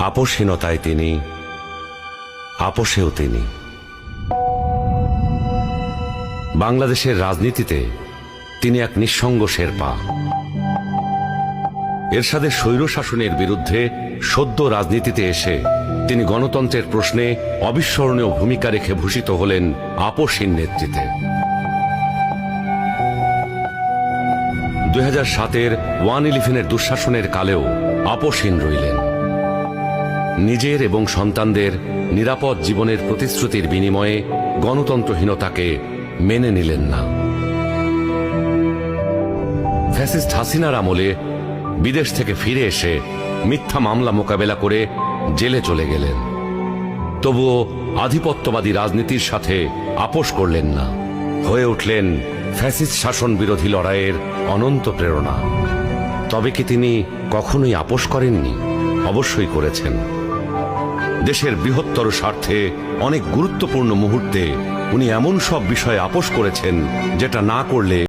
আপোষহীনতায় তিনি, আপোষেও তিনি। বাংলাদেশের রাজনীতিতে তিনি এক নিঃসঙ্গ শেরপা। এরশাদের স্বৈর শাসনের বিরুদ্ধে সদ্য রাজনীতিতে এসে তিনি গণতন্ত্রের প্রশ্নে অবিস্মরণীয় ভূমিকা রেখে ভূষিত হলেন আপোষহীন নেতৃত্বে। দুই হাজার সাতের ওয়ান ইলেভেনের দুঃশাসনের কালেও আপোষহীন রইলেন। নিজের এবং সন্তানদের নিরাপদ জীবনের প্রতিশ্রুতির বিনিময়ে গণতন্ত্রহীনতাকে মেনে নিলেন না। ফ্যাসিস্ট হাসিনার আমলে বিদেশ থেকে ফিরে এসে মিথ্যা মামলা মোকাবেলা করে জেলে চলে গেলেন। তবুও আধিপত্যবাদী রাজনীতির সাথে আপোষ করলেন না। হয়ে উঠলেন ফ্যাসিস্ট শাসন বিরোধী লড়াইয়ের অনন্ত প্রেরণা। তবে কি তিনি কখনোই আপোষ করেননি? অবশ্যই করেছেন। দেশের বৃহত্তর স্বার্থে অনেক গুরুত্বপূর্ণ মুহূর্তে উনি এমন সব বিষয়ে আপোষ করেছেন যেটা না করলে